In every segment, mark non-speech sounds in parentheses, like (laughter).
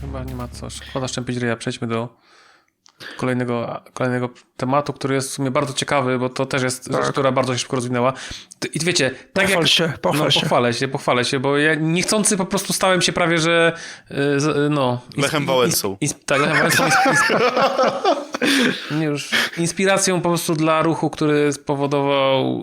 chyba nie ma co. Szkoda szczępić ryja. Przejdźmy do kolejnego, kolejnego tematu, który jest w sumie bardzo ciekawy, bo to też jest Tak. rzecz, która bardzo się szybko rozwinęła. I wiecie, tak Pochwal jak... się, pochwal no, się. pochwalę się, pochwalę się, bo ja niechcący po prostu stałem się prawie, że y, y, no... Lechem Wałęsą. tak, Lechem Wałęsą. (laughs) Nie już, inspiracją po prostu dla ruchu, który spowodował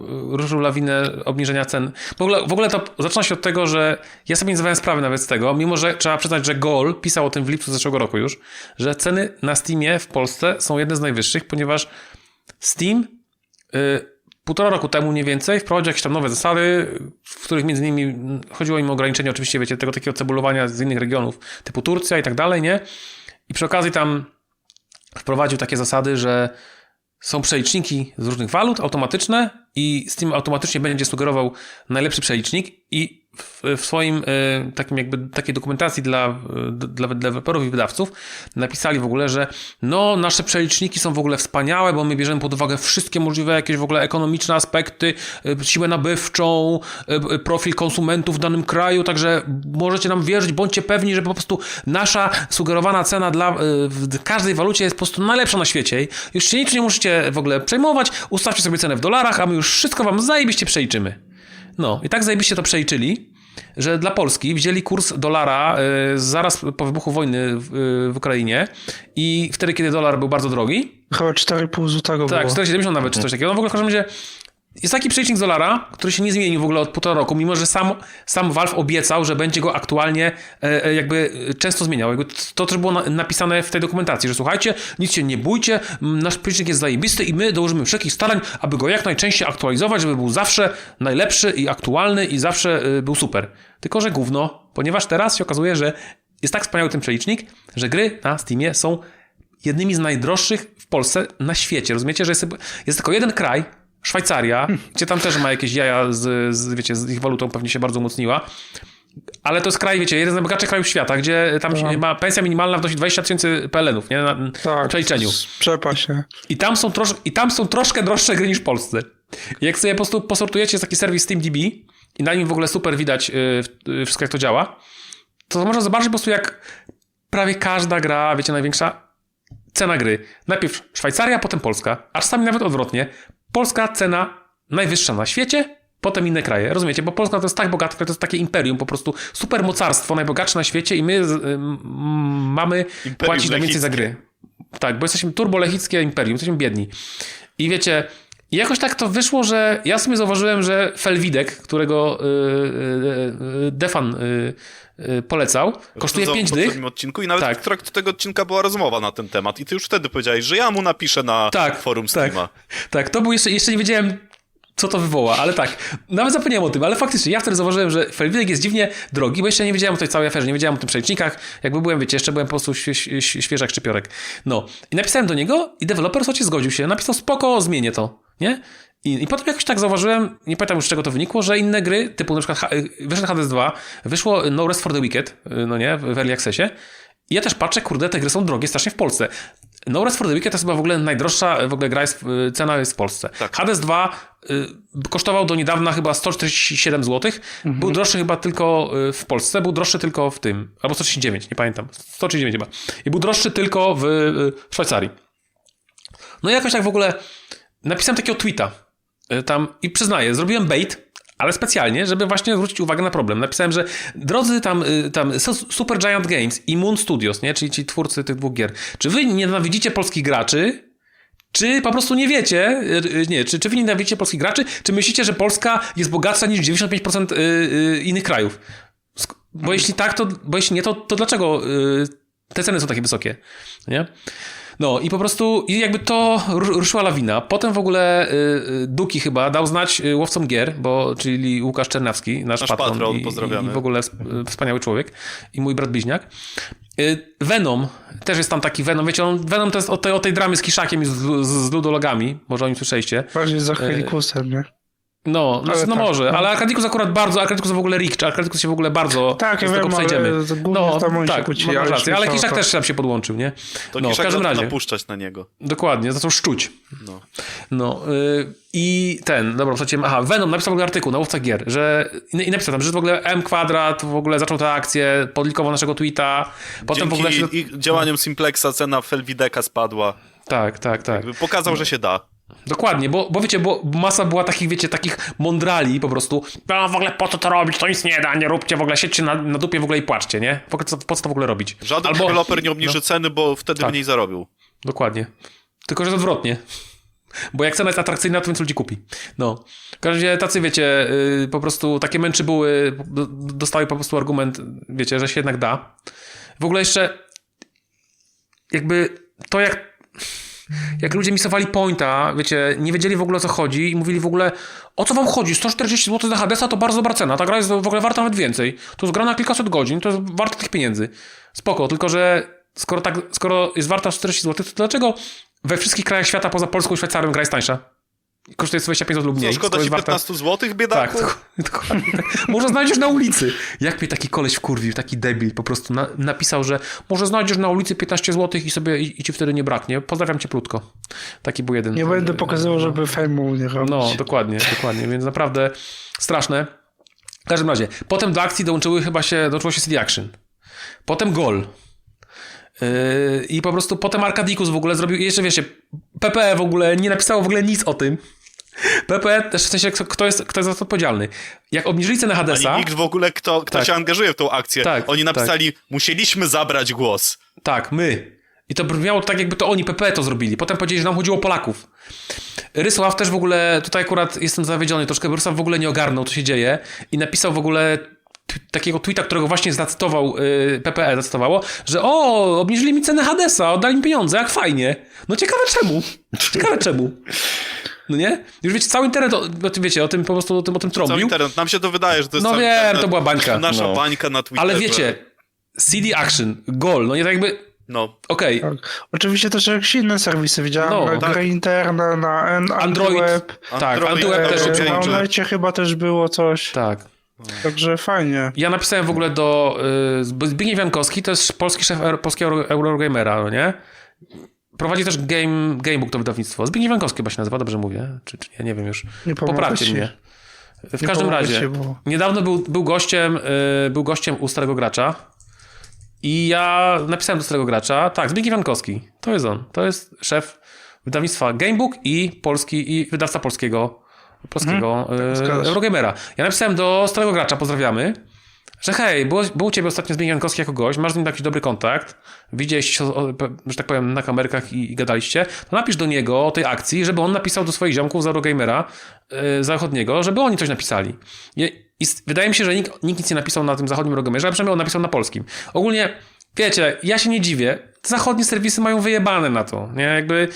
y, ruszył lawinę obniżenia cen. W ogóle, w ogóle to zaczyna się od tego, że ja sobie nie zdawałem sprawy nawet z tego, mimo że trzeba przyznać, że Gol pisał o tym w lipcu zeszłego roku już, że ceny na Steamie w Polsce są jedne z najwyższych, ponieważ Steam y, półtora roku temu mniej więcej wprowadził jakieś tam nowe zasady, w których między innymi chodziło im o ograniczenie oczywiście, wiecie, tego takiego cebulowania z innych regionów, typu Turcja i tak dalej, nie? I przy okazji tam wprowadził takie zasady, że są przeliczniki z różnych walut automatyczne i Steam automatycznie będzie sugerował najlepszy przelicznik i w, w swoim y, takim jakby takiej dokumentacji dla, y, dla deweloperów i wydawców napisali w ogóle, że no nasze przeliczniki są w ogóle wspaniałe, bo my bierzemy pod uwagę wszystkie możliwe jakieś w ogóle ekonomiczne aspekty, y, siłę nabywczą, y, profil konsumentów w danym kraju, także możecie nam wierzyć, bądźcie pewni, że po prostu nasza sugerowana cena dla w każdej walucie jest po prostu najlepsza na świecie. Już się niczym nie musicie w ogóle przejmować, ustawcie sobie cenę w dolarach, a my już wszystko wam zajebiście przeliczymy. No i tak zajebiście to przeliczyli, że dla Polski wzięli kurs dolara y, zaraz po wybuchu wojny w, y, w Ukrainie i wtedy, kiedy dolar był bardzo drogi, Chyba 4,5 złotego tak, było. 4,70 nawet, czy coś takiego. No w ogóle w każdym razie jest taki przelicznik dolara, który się nie zmienił w ogóle od półtora roku, mimo że sam, sam Valve obiecał, że będzie go aktualnie e, e, jakby często zmieniał. Jakby to też było na, napisane w tej dokumentacji, że słuchajcie, nic się nie bójcie, nasz przelicznik jest zajebisty i my dołożymy wszelkich starań, aby go jak najczęściej aktualizować, żeby był zawsze najlepszy i aktualny i zawsze e, był super. Tylko, że gówno, ponieważ teraz się okazuje, że jest tak wspaniały ten przelicznik, że gry na Steamie są jednymi z najdroższych w Polsce na świecie. Rozumiecie, że jest, jest tylko jeden kraj, Szwajcaria, gdzie tam też ma jakieś jaja z, z, wiecie, z ich walutą pewnie się bardzo umocniła. Ale to jest kraj, wiecie, jeden z najbogatszych krajów świata, gdzie tam się ma pensja minimalna wynosi 20 tysięcy PLN-ów, nie? Na tak, przeliczeniu. Przepaść się. I tam, są trosz, I tam są troszkę droższe gry niż w Polsce. Jak sobie po prostu posortujecie, taki serwis SteamDB i na nim w ogóle super widać yy, yy, wszystko, jak to działa, to można zobaczyć po prostu, jak prawie każda gra, wiecie, największa cena gry. Najpierw Szwajcaria, potem Polska, a czasami nawet odwrotnie. Polska cena najwyższa na świecie, potem inne kraje. Rozumiecie? Bo Polska to jest tak bogata, to jest takie imperium, po prostu super mocarstwo, najbogatsze na świecie i my ym, mamy płacić najwięcej za gry. Tak, bo jesteśmy turbolechickie imperium, jesteśmy biedni. I wiecie, i jakoś tak to wyszło, że ja sobie zauważyłem, że Felwidek, którego yy, yy, Defan yy, yy, polecał, kosztuje w 5 dych. poprzednim odcinku i nawet Tak. w trakcie tego odcinka była rozmowa na ten temat i ty już wtedy powiedziałeś, że ja mu napiszę na Tak, forum tak. Steama. Tak, to był jeszcze, jeszcze nie wiedziałem, co to wywoła, ale tak, nawet zapomniałem o tym, ale faktycznie ja wtedy zauważyłem, że Felwidek jest dziwnie drogi, bo jeszcze nie wiedziałem o tej całej aferze, nie wiedziałem o tym przelicznikach, jakby byłem, wiecie, jeszcze byłem po prostu świe, świe, świeżak szczypiorek. No, i napisałem do niego i deweloper słuchajcie zgodził się, napisał spoko, zmienię to, nie? I, I potem jakoś tak zauważyłem, nie pamiętam już z czego to wynikło, że inne gry, typu na przykład H- wyszedł Hades 2, wyszło No Rest for the Wicked, no nie, w Early Accessie, i ja też patrzę, kurde, te gry są drogie strasznie w Polsce. No Rest for the Wicked to jest chyba w ogóle najdroższa w ogóle gra, jest, y, cena jest w Polsce. Tak. Hades 2 y, kosztował do niedawna chyba 147 zł. Był droższy chyba tylko w Polsce, był droższy tylko w tym, albo 139, nie pamiętam. 139 chyba. I był droższy tylko w y, Szwajcarii. No i jakoś tak w ogóle napisałem takiego tweeta y, tam i przyznaję, zrobiłem bait, ale specjalnie, żeby właśnie zwrócić uwagę na problem. Napisałem, że drodzy tam, y, tam Su- Super Giant Games i Moon Studios, nie? czyli ci twórcy tych dwóch gier, czy wy nienawidzicie polskich graczy, czy po prostu nie wiecie, y, y, nie, czy, czy wy nienawidzicie polskich graczy, czy myślicie, że Polska jest bogatsza niż 95% y, y, innych krajów? Bo jeśli tak, to, bo jeśli nie, to, to dlaczego te ceny są takie wysokie? Nie? No i po prostu i jakby to ru- ruszyła lawina. Potem w ogóle y, y, Duki chyba dał znać y, łowcom gier, bo czyli Łukasz Czernawski, nasz, Nasz patron, patron, i, pozdrawiamy. i w ogóle wsp- wspaniały człowiek i mój brat bliźniak. Venom, też jest tam taki Venom, wiecie, on, Venom to jest o tej, o tej dramy z Kiszakiem i z, z, z ludologami, może o nim słyszeliście. Bardziej za Helikusem, nie? No, znaczy, Ale no tak, może, no. ale Arkadikus akurat bardzo, Arkadikus w ogóle Rick, czy Arkadikus się w ogóle bardzo, Tak, ja tego wiem, ale przejdziemy. oni się kłócili, masz ale rację, ale Kiszak to- też tam się podłączył, nie? To no, w Kiszak każdym zaczął razie, napuszczać na niego. dokładnie, zaczął szczuć. No. No y, i ten, dobra, słuchajcie, aha, Venom napisał w ogóle artykuł na łowcach gier, że i, i napisał tam, że w ogóle M kwadrat w ogóle zaczął tę akcję, podlikował naszego tweeta, potem w ogóle się... Dzięki ich działaniom Simplexa cena Felwideka spadła. Tak, tak, tak. Jakby Pokazał, że się da. Dokładnie, bo, bo wiecie, bo masa była takich, wiecie, takich mądrali po prostu. No w ogóle po co to robić, to nic nie da, nie róbcie, w ogóle siedźcie na, na dupie w ogóle i płaczcie, nie? W ogóle co, po co to w ogóle robić? Żaden Albo- deweloper nie obniży ceny, bo wtedy Tak. mniej zarobił. Dokładnie. Tylko, że jest odwrotnie. Bo jak cena jest atrakcyjna, to więcej ludzi kupi. No. W każdym razie tacy, wiecie, yy, po prostu takie męczy były, do, dostały po prostu argument, wiecie, że się jednak da. W ogóle jeszcze jakby to jak jak ludzie misowali pointa, wiecie, nie wiedzieli w ogóle o co chodzi i mówili w ogóle o co wam chodzi, 140 zł za Hadesa to bardzo dobra cena, ta gra jest w ogóle warta nawet więcej. To jest gra na kilkaset godzin, to jest warta tych pieniędzy. Spoko, tylko że skoro, tak, skoro jest warta 140 zł, to dlaczego we wszystkich krajach świata poza Polską i Szwajcarią gra jest tańsza? Kosztuje 25 zł lub mniej. Co, szkoda ci jest warta- 15 zł, tak, biedaku? dok- (laughs) dokładnie. tak. Może znajdziesz na ulicy. Jak mnie taki koleś wkurwił, taki debil po prostu na, napisał, że może znajdziesz na ulicy 15 zł i sobie i, i ci wtedy nie braknie. Pozdrawiam cieplutko. Taki był jeden. Nie będę pokazywał, żeby fejmu nie robić. No, dokładnie, dokładnie, więc naprawdę straszne. W każdym razie, potem do akcji dołączyły chyba się, dołączyło się CD Action. Potem Gol. Yy, I po prostu potem Arkadikus w ogóle zrobił, jeszcze wiecie, PPE w ogóle nie napisało w ogóle nic o tym. PPE też w sensie, kto jest, kto jest za to odpowiedzialny. Jak obniżyli cenę Hadesa, Ani nikt w ogóle, kto, kto Tak. się angażuje w tą akcję. Tak, Oni napisali, musieliśmy zabrać głos. Tak, my. I to brzmiało tak, jakby to oni, PP, to zrobili. Potem powiedzieli, że nam chodziło o Polaków. Rysław też w ogóle, tutaj akurat jestem zawiedziony troszkę, Rysław w ogóle nie ogarnął, co się dzieje i napisał w ogóle takiego tweeta, którego właśnie zacytował, yy, PPE zacytowało, że o, obniżyli mi cenę Hadesa, oddali mi pieniądze, jak fajnie. No ciekawe czemu. Ciekawe czemu. No nie? Już wiecie, cały internet, o, wiecie, o tym po prostu, o tym, o tym Cały trąbił. internet. Nam się to wydaje, że to jest No cały wiem, internet. to była bańka. Nasza No. bańka na Twitterze. Ale wiecie, CD Action, gol, no nie tak jakby, No, okej, Tak. Oczywiście też jakieś inne serwisy widziałem, No, tak. gry interne na An- Android, Web. tak, Android, Antyweb też Na. Onecie chyba też było coś, tak. Także fajnie. Ja napisałem w ogóle do y, Zbigniew Jankowski, to jest polski szef polskiego Euro- Eurogamera, no nie? Prowadzi też game, Gamebook to wydawnictwo. Zbigniew Jankowski chyba się nazywa, dobrze mówię? Czy, czy ja nie wiem już. Nie Poprawcie ci. mnie. W Nie każdym razie, ci, bo- niedawno był, był gościem y, był gościem u Starego Gracza i ja napisałem do Starego Gracza, tak, Zbigniew Jankowski, to jest on, to jest szef wydawnictwa Gamebook i polski, i wydawca polskiego polskiego Tak, zgadza y, się. Eurogamera. Ja napisałem do Starego Gracza, pozdrawiamy, że hej, było, był u ciebie ostatnio Zbigniew Jankowski jako gość, masz z nim jakiś dobry kontakt, widzieliście się, że tak powiem, na kamerkach i, i gadaliście, to napisz do niego o tej akcji, żeby on napisał do swoich ziomków z Eurogamera yy, zachodniego, żeby oni coś napisali. I, i wydaje mi się, że nikt, nikt nic nie napisał na tym zachodnim Eurogamerze, a przynajmniej on napisał na polskim. Ogólnie, wiecie, ja się nie dziwię, zachodnie serwisy mają wyjebane na to, nie, jakby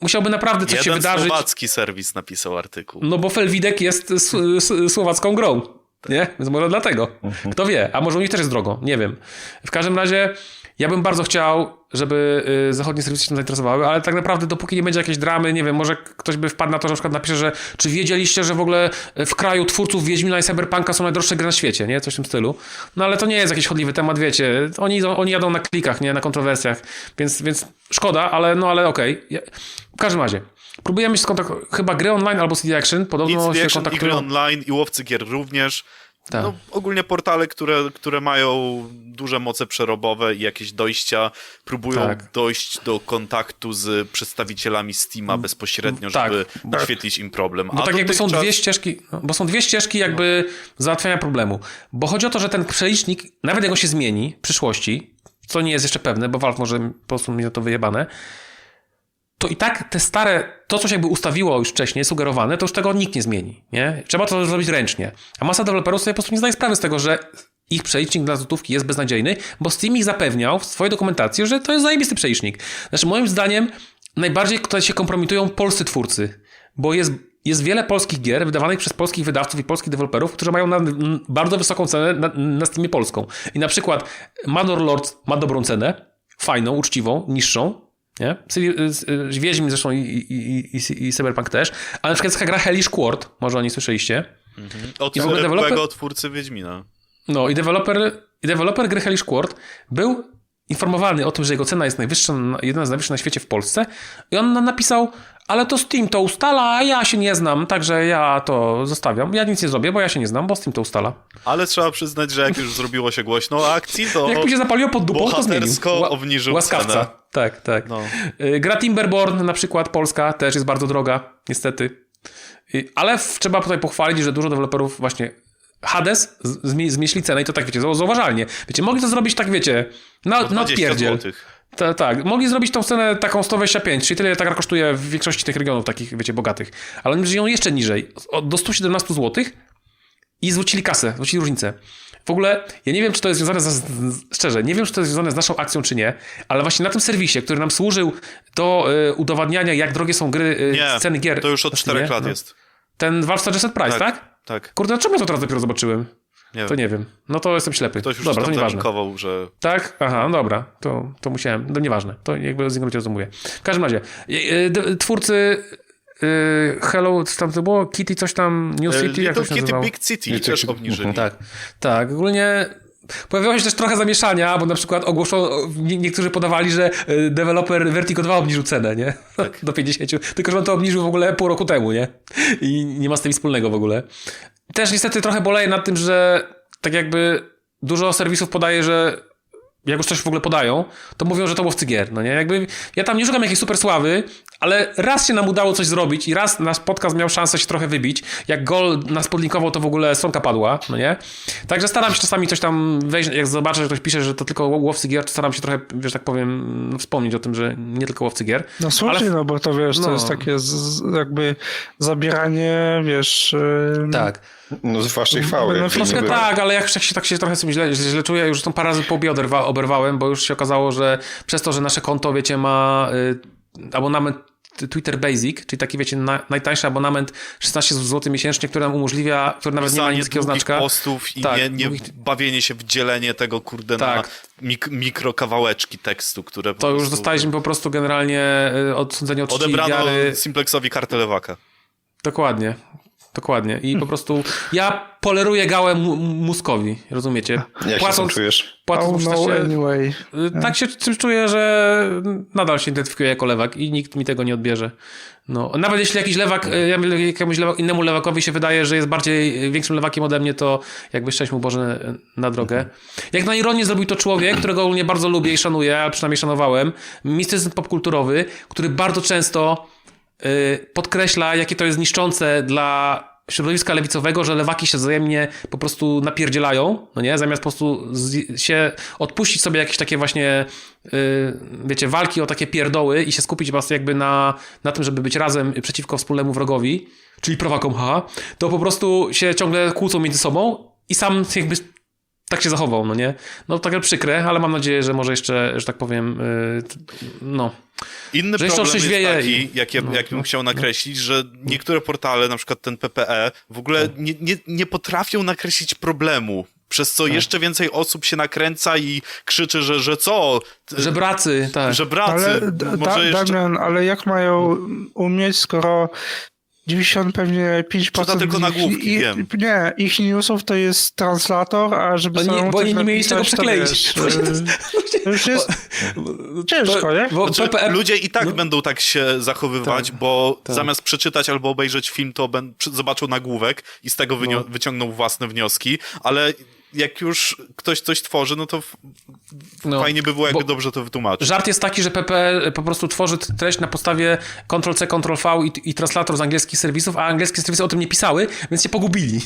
musiałby naprawdę coś się jeden wydarzyć. słowacki serwis napisał artykuł. No bo Felwidek jest s- s- słowacką grą. Nie? Więc może dlatego. Kto wie? A może u nich też jest drogo. Nie wiem. W każdym razie ja bym bardzo chciał, żeby y, zachodnie serwisy się tym zainteresowały, ale tak naprawdę dopóki nie będzie jakiejś dramy, nie wiem, może ktoś by wpadł na to, że na przykład napisze, że czy wiedzieliście, że w ogóle w kraju twórców Wiedźmina i Cyberpunka są najdroższe gry na świecie, nie? Coś w tym stylu. No ale to nie jest jakiś chodliwy temat, wiecie. Oni, oni jadą na klikach, nie? Na kontrowersjach. Więc, więc szkoda, ale no ale okej. Ja- W każdym razie. Próbujemy się skontaktować. Chyba gry online albo CD Action. Podobno Nic się Action, i gry kontaktują. online, i łowcy gier również. Tak. No, ogólnie portale, które, które mają duże moce przerobowe i jakieś dojścia, próbują Tak. dojść do kontaktu z przedstawicielami Steama bezpośrednio, tak, żeby tak. wyświetlić im problem. Bo tak jakby są dotychczas- dwie ścieżki, no, bo są dwie ścieżki jakby załatwiania problemu. Bo chodzi o to, że ten przelicznik, nawet jak on się zmieni w przyszłości, co nie jest jeszcze pewne, bo Valve może po prostu mieć na to wyjebane, to i tak te stare, to co się jakby ustawiło już wcześniej, sugerowane, to już tego nikt nie zmieni, nie? Trzeba to zrobić ręcznie. A masa deweloperów sobie po prostu nie zdaje sprawy z tego, że ich przelicznik dla złotówki jest beznadziejny, bo Steam ich zapewniał w swojej dokumentacji, że to jest zajebisty przelicznik. Znaczy moim zdaniem najbardziej tutaj się kompromitują polscy twórcy, bo jest, jest wiele polskich gier wydawanych przez polskich wydawców i polskich deweloperów, którzy mają na, m, bardzo wysoką cenę na, na Steamie polską. I na przykład Manor Lords ma dobrą cenę, fajną, uczciwą, niższą, Nie? Y, y, Wiedźmin zresztą i, i, i, i, Cyberpunk też. Ale na przykład jest taka gra Hellish Quart, może o niej słyszeliście. Od I w ogóle deweloper- twórcy Wiedźmina. No i deweloper, i deweloper gry Hellish Quart był informowany o tym, że jego cena jest najwyższa, jedna z najwyższych na świecie w Polsce i on na- napisał, ale to Steam to ustala, a ja się nie znam, także ja to zostawiam. Ja nic nie zrobię, bo ja się nie znam, bo Steam to ustala. Ale trzeba przyznać, że jak już zrobiło się głośno o akcji, to Jak mi się zapaliło pod dupą, to zmienił. obniżył Łaskawca. cenę. Tak, tak. No. Y, Gra Timberborn na przykład, polska, też jest bardzo droga, niestety. Y, Ale trzeba tutaj pochwalić, że dużo deweloperów właśnie Hades zmniejszyli cenę i to tak, wiecie, zau- zauważalnie. Wiecie, mogli to zrobić tak, wiecie, na, na 20 odpierdziel. złotych. Ta, tak, mogli zrobić tą cenę taką 125, czyli tyle, ile ta gra kosztuje w większości tych regionów takich, wiecie, bogatych. Ale oni żyją jeszcze niżej, do 117 zł i zwrócili kasę, zwrócili różnicę. W ogóle, ja nie wiem, czy to jest związane, z, szczerze, nie wiem, czy to jest związane z naszą akcją, czy nie, ale właśnie na tym serwisie, który nam służył do y, udowadniania, jak drogie są gry, y, Nie, ceny gier. to już od na 4 Steamie, lat no. jest. Ten Valve Suggested Price, tak? Tak. Tak. Kurde, czemu ja to teraz dopiero zobaczyłem? Nie To wiem. nie wiem. No to jestem ślepy. Ktoś już Dobra, to nieważne. że Tak? Aha, no dobra, to, to musiałem. No nieważne, to jakby z niego rozumuję. W każdym razie, y, y, twórcy y, Hello, co tam to było? Kitty coś tam, New City, jak Little to się Kitty nazywało? Big City Little też obniżyli. Tak, tak. Ogólnie pojawiło się też trochę zamieszania, bo na przykład ogłoszono, nie- niektórzy podawali, że deweloper Vertigo 2 obniżył cenę, nie? (laughs) Do 50. Tylko, że on to obniżył w ogóle pół roku temu, nie? I nie ma z tym nic wspólnego w ogóle. Też niestety trochę boleję nad tym, że tak jakby dużo serwisów podaje, że jak już coś w ogóle podają, to mówią, że to łowcy gier, no nie? Jakby ja tam nie szukam jakiejś super sławy, ale raz się nam udało coś zrobić i raz nasz podcast miał szansę się trochę wybić. Jak gol nas podlinkował, to w ogóle stronka padła, no nie? Także staram się czasami coś tam wejść, jak zobaczę, że ktoś pisze, że to tylko łowcy gier, to staram się trochę, wiesz, tak powiem, no, wspomnieć o tym, że nie tylko łowcy gier. No słusznie, Ale- no bo to wiesz, no. to jest takie z, z- jakby zabieranie, wiesz... yy, Tak. No z waszej chwały. No, Troszkę tak, ale jak się, tak się trochę sobie źle, źle czuję, już tą parę razy po łbie oderwa, oberwałem, bo już się okazało, że przez to, że nasze konto, wiecie, ma y, abonament Twitter Basic, czyli taki, wiecie, na, najtańszy abonament 16 zł miesięcznie, który nam umożliwia, który nawet nie ma Pisanie nic takiego znaczka. postów i Tak, nie, nie długich- bawienie się w dzielenie tego, kurde, Tak. na mik mikrokawałeczki tekstu, które To już dostaliśmy po prostu generalnie y, odsądzenie od Odebrano. Simplexowi kartę lewaka. Dokładnie. Dokładnie. I po (laughs) prostu ja poleruję gałę mózgowi, rozumiecie? Jak się z tym czujesz? płacąc Oh no, czasie- anyway. Y, Tak się czymś czuję, że nadal się identyfikuję jako lewak i nikt mi tego nie odbierze. No, nawet jeśli jakiś lewak, y, jakiemuś lewak, innemu lewakowi się wydaje, że jest bardziej y, większym lewakiem ode mnie, to jakby szczęść mu Boże na drogę. Jak na ironię zrobił to człowiek, którego ogólnie bardzo lubię i szanuję, a przynajmniej szanowałem, mistycyzm popkulturowy, który bardzo często podkreśla, jakie to jest niszczące dla środowiska lewicowego, że lewaki się wzajemnie po prostu napierdzielają, no nie? Zamiast po prostu się odpuścić sobie jakieś takie właśnie, y, wiecie, walki o takie pierdoły i się skupić prostu jakby na, na tym, żeby być razem przeciwko wspólnemu wrogowi, czyli prowakom, ha, to po prostu się ciągle kłócą między sobą i sam jakby tak się zachował, no nie? No takie przykre, ale mam nadzieję, że może jeszcze, że tak powiem, y, no... Inny Że problem jest taki, i- jak, ja, no, jak bym no, chciał nakreślić, że niektóre portale, na przykład ten PPE, w ogóle Tak. nie, nie, nie potrafią nakreślić problemu. Przez co jeszcze więcej osób się nakręca i krzyczy, że, że co? Żebracy, tak. Że bracy, Ale może da, jeszcze... Damian, ale jak mają umieć, skoro 90 pewnie 5% Czyta tylko ich, nagłówki, ich, wiem. Nie, ich newsów to jest translator, a żeby samemu bo oni nie mieli z tego to przekleić. e, To już jest ciężko, nie? Bo Znaczy, ludzie i tak no. będą tak się zachowywać, Tak, bo tak. zamiast przeczytać albo obejrzeć film, to ben, zobaczą nagłówek i z tego No. wyciągną własne wnioski, ale jak już ktoś coś tworzy, no to no. fajnie by było, jakby dobrze to wytłumaczyć. Żart jest taki, że PP po prostu tworzy treść na podstawie Ctrl-C, Ctrl-V i, i translator z angielskich serwisów, a angielskie serwisy o tym nie pisały, więc się pogubili.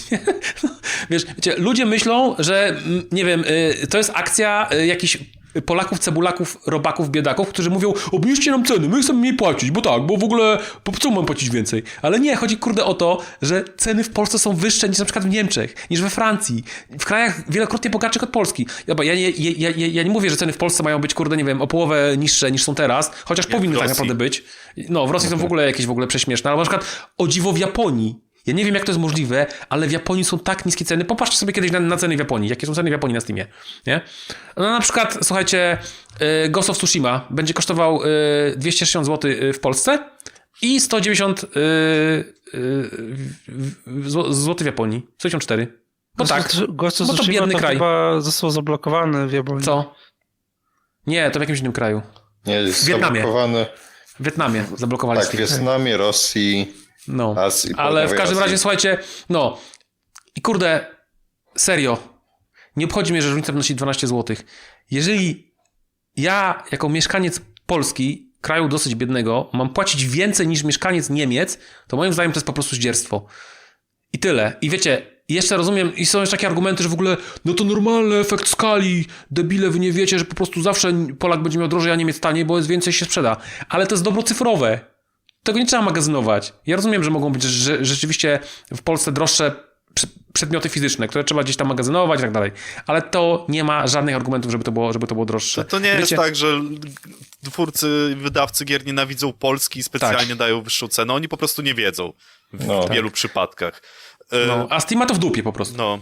(laughs) Wiesz, wiecie, ludzie myślą, że mm, nie wiem, y, to jest akcja y, jakichś Polaków, cebulaków, robaków, biedaków, którzy mówią, obniżcie nam ceny, my chcemy mniej płacić, bo tak, bo w ogóle, po co mam płacić więcej? Ale nie, chodzi kurde o to, że ceny w Polsce są wyższe niż na przykład w Niemczech, niż we Francji, w krajach wielokrotnie bogatszych od Polski. Ja, ja, nie- ja, ja, ja nie mówię, że ceny w Polsce mają być, kurde, nie wiem, o połowę niższe niż są teraz, chociaż powinny tak naprawdę być. No, w Rosji są w ogóle jakieś w ogóle prześmieszne, ale na przykład o dziwo w Japonii Ja nie wiem, jak to jest możliwe, ale w Japonii są tak niskie ceny. Popatrzcie sobie kiedyś na, na ceny w Japonii. Jakie są ceny w Japonii na Steamie, nie? No na przykład, słuchajcie, y, Ghost of Tsushima będzie kosztował y, 260 zł w Polsce i 190 y, y, zł zł w Japonii. 164. Bo tak. Ghost of Bo to Tsushima biedny to kraj. chyba został zablokowany w Japonii. Co? Nie, to w jakimś innym kraju. Nie, jest W Wietnamie. zablokowany. W Wietnamie zablokowali Tak, w. Wietnamie, Rosji, No. Ale w każdym razie, słuchajcie, no i kurde, serio, nie obchodzi mnie, że różnica wynosi 12 zł. Jeżeli ja, jako mieszkaniec Polski, kraju dosyć biednego, mam płacić więcej niż mieszkaniec Niemiec, to moim zdaniem to jest po prostu zdzierstwo. I tyle. I wiecie, jeszcze rozumiem, i są jeszcze takie argumenty, że w ogóle, no to normalny efekt skali, debile, wy nie wiecie, że po prostu zawsze Polak będzie miał drożej, a Niemiec taniej, bo jest więcej się sprzeda. Ale to jest dobro cyfrowe. Tego nie trzeba magazynować. Ja rozumiem, że mogą być że, rzeczywiście w Polsce droższe przedmioty fizyczne, które trzeba gdzieś tam magazynować i tak dalej. Ale to nie ma żadnych argumentów, żeby to było, żeby to było droższe. To, to nie jest Wiecie- tak, że twórcy, wydawcy gier nienawidzą Polski i specjalnie Tak. dają wyższą cenę. Oni po prostu nie wiedzą w No. wielu przypadkach. E, No, a Steam ma to w dupie po prostu. no.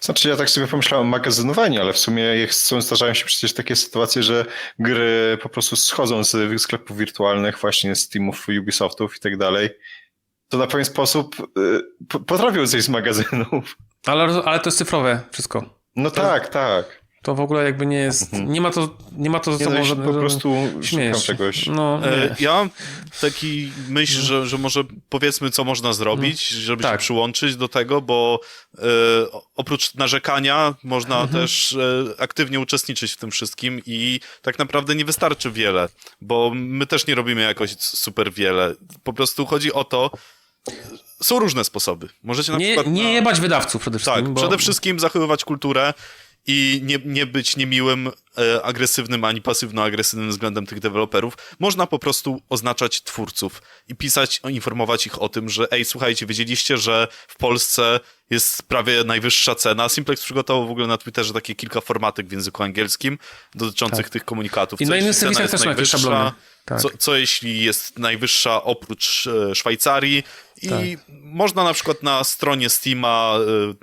Znaczy ja tak sobie pomyślałem o magazynowaniu, ale w sumie jak są, zdarzają się przecież takie sytuacje, że gry po prostu schodzą z sklepów wirtualnych, właśnie z Steamów, Ubisoftów i tak dalej. To na pewien sposób y, po- potrafią zejść z magazynów. Ale, ale to jest cyfrowe wszystko. No tak, tak. To w ogóle jakby nie jest, nie ma to, nie ma to ze no, sobą się żadnych- po prostu śmiejesz. czegoś. No, E. Ja mam taki myśl, że, że może powiedzmy, co można zrobić, żeby się Tak. przyłączyć do tego, bo e, oprócz narzekania można Mhm. też e, aktywnie uczestniczyć w tym wszystkim i tak naprawdę nie wystarczy wiele, bo my też nie robimy jakoś super wiele. Po prostu chodzi o to, są różne sposoby. Możecie na nie, przykład... nie na... jebać wydawców przede wszystkim. Tak, bo... przede wszystkim zachowywać kulturę i nie, nie być niemiłym, e, agresywnym ani pasywno-agresywnym względem tych deweloperów. Można po prostu oznaczać twórców i pisać, informować ich o tym, że ej, słuchajcie, wiedzieliście, że w Polsce jest prawie najwyższa cena. Simplex przygotował w ogóle na Twitterze takie kilka formatek w języku angielskim dotyczących tych komunikatów. Tak. I Co na innych serwisach jest też są jakieś szablony. Tak. Co, co jeśli jest najwyższa oprócz e, Szwajcarii i Tak. można na przykład na stronie Steama e,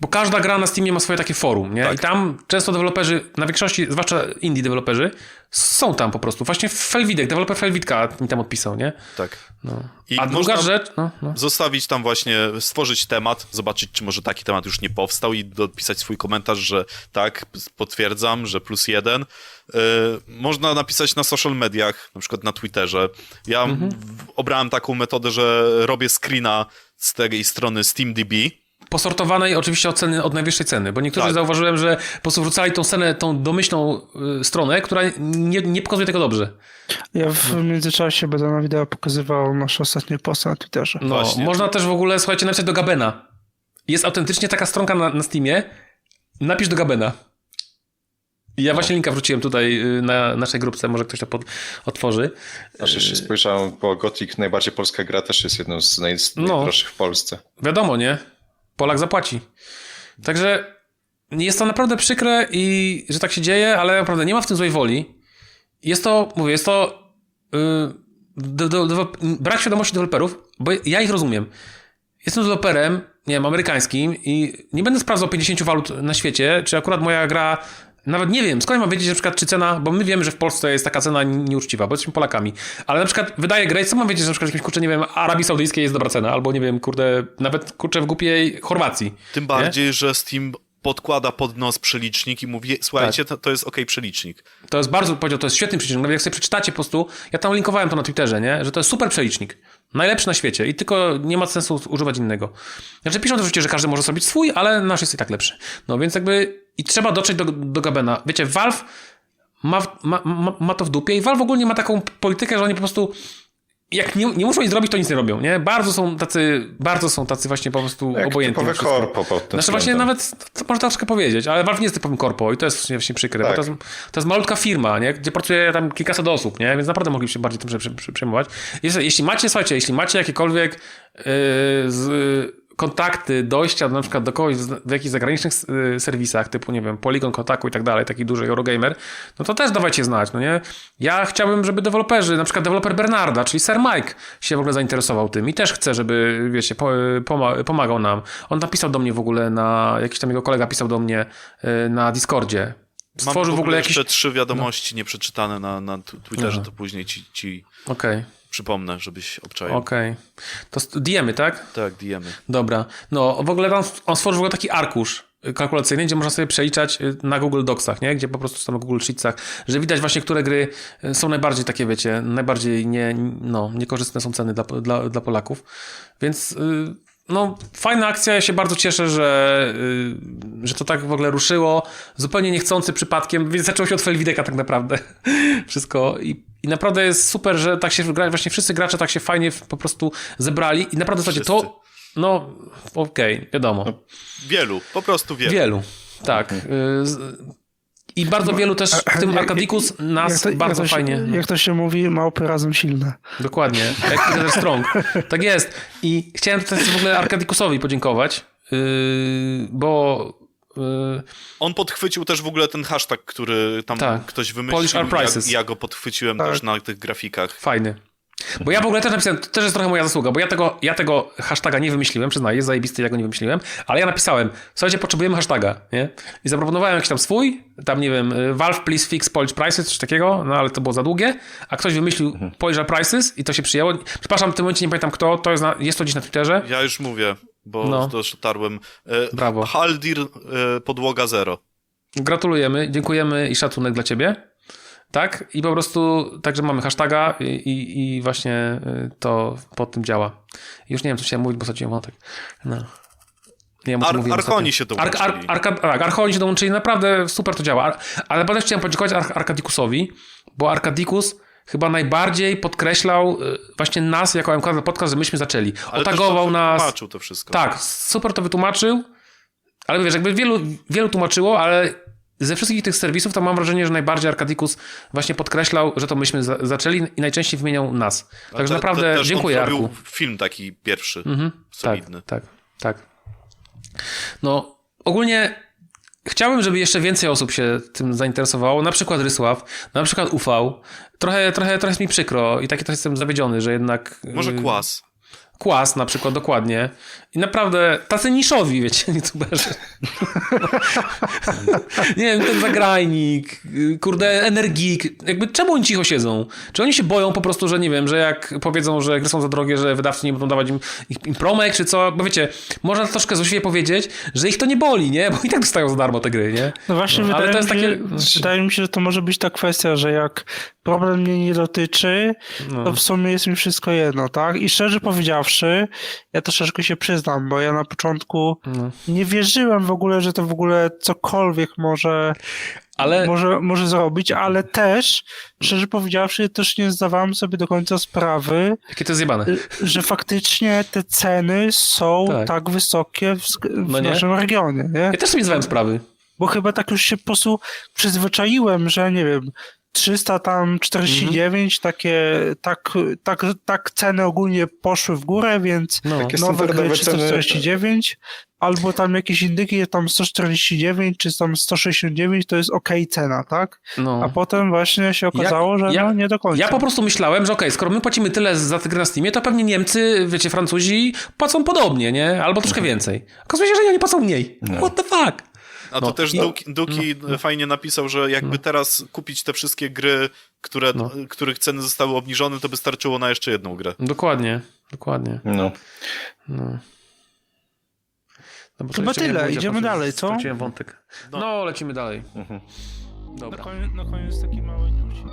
Bo każda gra na Steamie ma swoje takie forum, nie? Tak. I tam często deweloperzy, na większości, zwłaszcza indie deweloperzy, są tam po prostu. Właśnie Felwidek, deweloper Felwidka mi tam odpisał, nie? Tak. No. I A druga rzecz, no, no. zostawić tam właśnie, stworzyć temat, zobaczyć, czy może taki temat już nie powstał i dopisać swój komentarz, że tak, potwierdzam, że plus jeden. Yy, można napisać na social mediach, na przykład na Twitterze. Ja Mhm. obrałem taką metodę, że robię screena z tej strony SteamDB. Posortowanej oczywiście od ceny, od najwyższej ceny, bo niektórzy Tak. zauważyłem, że po prostu wrzucali tą scenę, tą domyślną y, stronę, która nie, nie pokazuje tego dobrze. Ja w międzyczasie będę na wideo pokazywał nasze ostatnie posty na Twitterze. No, Właśnie. można też w ogóle, słuchajcie, napisać do Gabena. Jest autentycznie taka stronka na, na Steamie. Napisz do Gabena. Ja właśnie linka wrzuciłem tutaj y, na naszej grupce, może ktoś to pod, otworzy. Aż jeszcze spojrzałem, bo Gothic, najbardziej polska gra, też jest jedną z No. najdroższych w Polsce. Wiadomo, nie? Polak zapłaci. Także jest to naprawdę przykre i że tak się dzieje, ale naprawdę nie ma w tym złej woli. Jest to, mówię, jest to yy, do, do, do, brak świadomości deweloperów, bo ja ich rozumiem. Jestem deweloperem, nie wiem, amerykańskim i nie będę sprawdzał 50 walut na świecie, czy akurat moja gra nawet nie wiem, skąd mam wiedzieć na przykład, czy cena, bo my wiemy, że w Polsce jest taka cena nieuczciwa, bo jesteśmy Polakami, ale na przykład wydaje grę, co mam wiedzieć, że na przykład kurczę, nie wiem, Arabii Saudyjskiej jest dobra cena, albo nie wiem, kurde, nawet, kurczę, w głupiej Chorwacji. Tym bardziej, że Steam podkłada pod nos przelicznik i mówi, słuchajcie, Tak. to, to jest ok przelicznik. To jest bardzo, powiedział, to jest świetny przelicznik. Nawet jak sobie przeczytacie po prostu, ja tam linkowałem to na Twitterze, nie? że to jest super przelicznik. Najlepszy na świecie i tylko nie ma sensu używać innego. Znaczy piszą też oczywiście, że każdy może zrobić swój, ale nasz jest i tak lepszy. No więc jakby i trzeba dotrzeć do, do Gabena. Wiecie, Valve ma, ma, ma, ma to w dupie i Valve ogólnie ma taką politykę, że oni po prostu jak nie, nie muszą nic zrobić, to nic nie robią, nie? Bardzo są tacy, bardzo są tacy właśnie po prostu Jak obojętni. typowe korpo pod tym Znaczy właśnie nawet, to można troszkę powiedzieć, ale Valve nie jest typowym korpo i to jest właśnie przykre, Tak. to jest, to jest malutka firma, nie? gdzie pracuje tam kilkaset osób, nie? więc naprawdę mogliby się bardziej tym prze- prze- przejmować. Jeśli, jeśli macie, słuchajcie, jeśli macie jakiekolwiek yy, z, kontakty, dojścia na przykład do kogoś w jakichś zagranicznych y, serwisach, typu, nie wiem, Polygon, Kotaku i tak dalej, taki duży Eurogamer, no to też dawajcie znać, no nie? Ja chciałbym, żeby deweloperzy, na przykład deweloper Bernarda, czyli Sir Mike się w ogóle zainteresował tym i też chcę, żeby, wiecie, po, poma- pomagał nam. On napisał do mnie w ogóle na, jakiś tam jego kolega pisał do mnie y, na Discordzie. Mam Stworzył w ogóle jakiś... jeszcze trzy wiadomości nieprzeczytane na, na Twitterze, Aha. to później ci, ci Okej, przypomnę, żebyś obczaił. okej. To st- diemy, tak? Tak, diemy. Dobra. No, w ogóle tam on stworzył w taki arkusz kalkulacyjny, gdzie można sobie przeliczać y, na Google Docsach, nie? Gdzie po prostu są na Google Sheetsach, że widać właśnie, które gry y, są najbardziej takie, wiecie, najbardziej nie, no, niekorzystne są ceny dla, dla, dla Polaków. Więc y, no, fajna akcja, ja się bardzo cieszę, że, y, że to tak w ogóle ruszyło. Zupełnie niechcący przypadkiem, więc zaczęło się od Felwideka tak naprawdę. (laughs) Wszystko. I, I naprawdę jest super, że tak się gra, właśnie wszyscy gracze tak się fajnie po prostu zebrali i naprawdę, słuchajcie, to Wszyscy. no, okej, wiadomo. Wielu, po prostu wielu. Wielu, tak. Y, z- I bardzo wielu też, w tym Arkadikus nas jak to, bardzo jak to fajnie... Się, jak to się mówi, małpy razem silne. Dokładnie, jak Strong. (laughs) Tak jest. I chciałem tutaj w ogóle Arkadikusowi podziękować, yy, bo... Yy, On podchwycił też w ogóle ten hashtag, który tam Tak. ktoś Polish wymyślił. prices. Ja, ja go podchwyciłem Tak. też na tych grafikach. Fajny. Bo ja w ogóle też napisałem, to też jest trochę moja zasługa, bo ja tego, ja tego hashtaga nie wymyśliłem, przyznaję, jest zajebisty, ja go nie wymyśliłem, ale ja napisałem, słuchajcie, potrzebujemy hashtaga, nie? I zaproponowałem jakiś tam swój, tam nie wiem, y, Valve please fix Polish prices, coś takiego, no ale to było za długie, a ktoś wymyślił Polish prices i to się przyjęło. Przepraszam, w tym momencie nie pamiętam kto, to jest, na, jest to gdzieś na Twitterze. Ja już mówię, bo No. dotarłem. E, Brawo. Haldir e, podłoga zero. Gratulujemy, dziękujemy i szacunek dla ciebie. Tak? I po prostu, także mamy hashtaga i, i, i właśnie y, to pod tym działa. Już nie wiem, co chciałem mówić, bo straciłem wątek. No. Nie wiem, Ar- ostatnio. się dołączyli. Ar- Ar- tak, Archoni się dołączyli, naprawdę super to działa. Ale bardzo chciałem podziękować Ar- Arkadikusowi, bo Arkadikus chyba najbardziej podkreślał y, właśnie nas jako MK podcast, że myśmy zaczęli. Ale Otagował nas. Tłumaczył to wszystko. Tak, super to wytłumaczył, ale wiesz, jakby wielu, wielu tłumaczyło, ale ze wszystkich tych serwisów to mam wrażenie, że najbardziej Arkadikus właśnie podkreślał, że to myśmy za zaczęli i najczęściej wymieniał nas. Także te- naprawdę te- dziękuję, Arku. film taki pierwszy, Mhm, solidny. tak, tak, tak. No, ogólnie chciałbym, żeby jeszcze więcej osób się tym zainteresowało, na przykład Rysław, na przykład UV. Trochę, trochę, trochę jest mi przykro i taki trochę jestem zawiedziony, że jednak... Może y, kłas. Kłas na przykład, dokładnie. I naprawdę tacy niszowi, wiecie, (laughs) youtuberzy. nie wiem, ten zagrajnik, kurde, energik. Jakby czemu oni cicho siedzą? Czy oni się boją po prostu, że nie wiem, że jak powiedzą, że gry są za drogie, że wydawcy nie będą dawać im, im, promek, czy co? Bo wiecie, można troszkę złośliwie powiedzieć, że ich to nie boli, nie? Bo i tak dostają za darmo te gry, nie? No właśnie, No, ale wydaje, to jest mi się, takie- wydaje mi się, że to może być ta kwestia, że jak problem mnie nie dotyczy, No. to w sumie jest mi wszystko jedno, tak? I szczerze powiedziawszy, ja troszeczkę się przyznam, bo ja na początku No. nie wierzyłem w ogóle, że to w ogóle cokolwiek może, Ale może, może zrobić, ale też, szczerze powiedziawszy, też nie zdawałem sobie do końca sprawy, jakie to zjebane. że faktycznie te ceny są Tak. tak, wysokie w, w No naszym regionie, nie? Ja też sobie nie zdawałem sprawy. Bo chyba tak już się po prostu przyzwyczaiłem, że nie wiem, 300 tam 49, takie, tak, tak, tak ceny ogólnie poszły w górę, więc No. Takie nowe gry standardowe ceny. 349, albo tam jakieś indyki tam 149 czy tam 169 to jest ok cena, tak? no. A potem właśnie się okazało, że ja- no nie do końca. Ja po prostu myślałem, że okej, skoro my płacimy tyle za te gry na Steamie, to pewnie Niemcy, wiecie, Francuzi płacą podobnie, nie? Albo troszkę więcej. Okazuje się, że oni płacą mniej. What the fuck? A to No, też no, Duki, Duki fajnie napisał, że jakby teraz kupić te wszystkie gry, które, No. których ceny zostały obniżone, to by starczyło na jeszcze jedną grę. Dokładnie, dokładnie. No. No. No bo Chyba tyle, idziemy dalej, co? Straciłem wątek. No. No, lecimy dalej. Mhm. na, Dobra. koniec, na koniec taki mały newsik.